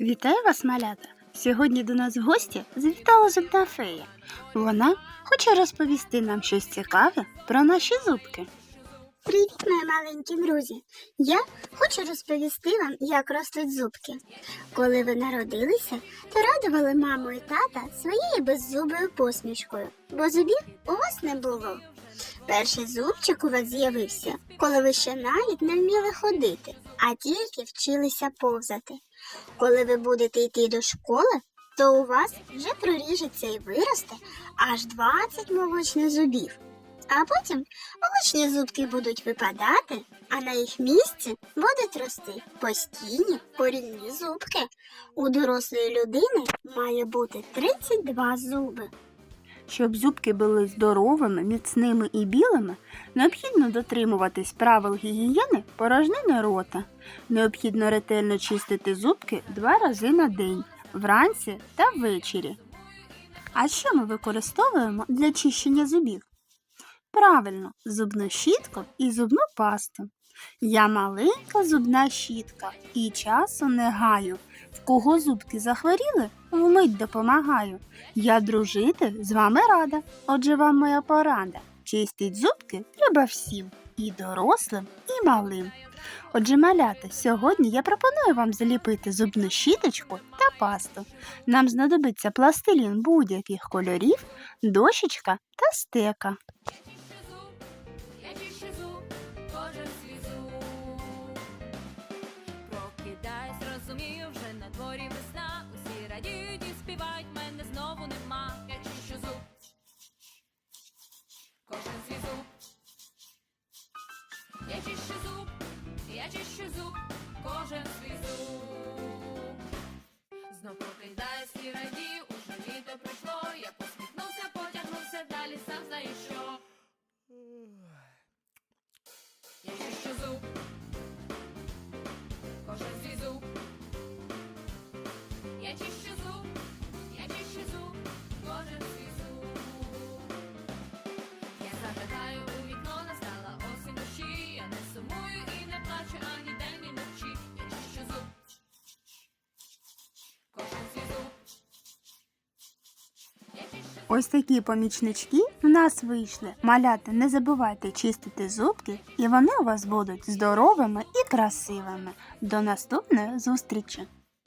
Вітаю вас, малята! Сьогодні до нас в гості завітала зубна фея. Вона хоче розповісти нам щось цікаве про наші зубки. Привіт, мої маленькі друзі! Я хочу розповісти вам, як ростуть зубки. Коли ви народилися, то радували маму і тата своєю беззубою посмішкою, бо зубів у вас не було. Перший зубчик у вас з'явився, коли ви ще навіть не вміли ходити, а тільки вчилися повзати. Коли ви будете йти до школи, то у вас вже проріжеться і виросте аж 20 молочних зубів. А потім молочні зубки будуть випадати, а на їх місці будуть рости постійні корінні зубки. У дорослої людини має бути 32 зуби. Щоб зубки були здоровими, міцними і білими, необхідно дотримуватись правил гігієни порожнини рота. Необхідно ретельно чистити зубки два рази на день вранці та ввечері. А що ми використовуємо для чищення зубів? Правильно, зубну щітку і зубну пасту. Я маленька зубна щітка і часу не гаю. В кого зубки захворіли, вмить допомагаю. Я дружити з вами рада. Отже, вам моя порада. Чистить зубки треба всім, і дорослим, і малим. Отже, малята, сьогодні я пропоную вам заліпити зубну щіточку та пасту. Нам знадобиться пластилін будь-яких кольорів, дощечка та стека. Дворі весна. Усі радіють і співають, мене знову нема. Я чищу зуб. Кожен свій зуб. Я чищу зуб, я чищу зуб, кожен свій зуб. Ось такі помічнички в нас вийшли. Маляти, не забувайте чистити зубки, і вони у вас будуть здоровими і красивими. До наступної зустрічі!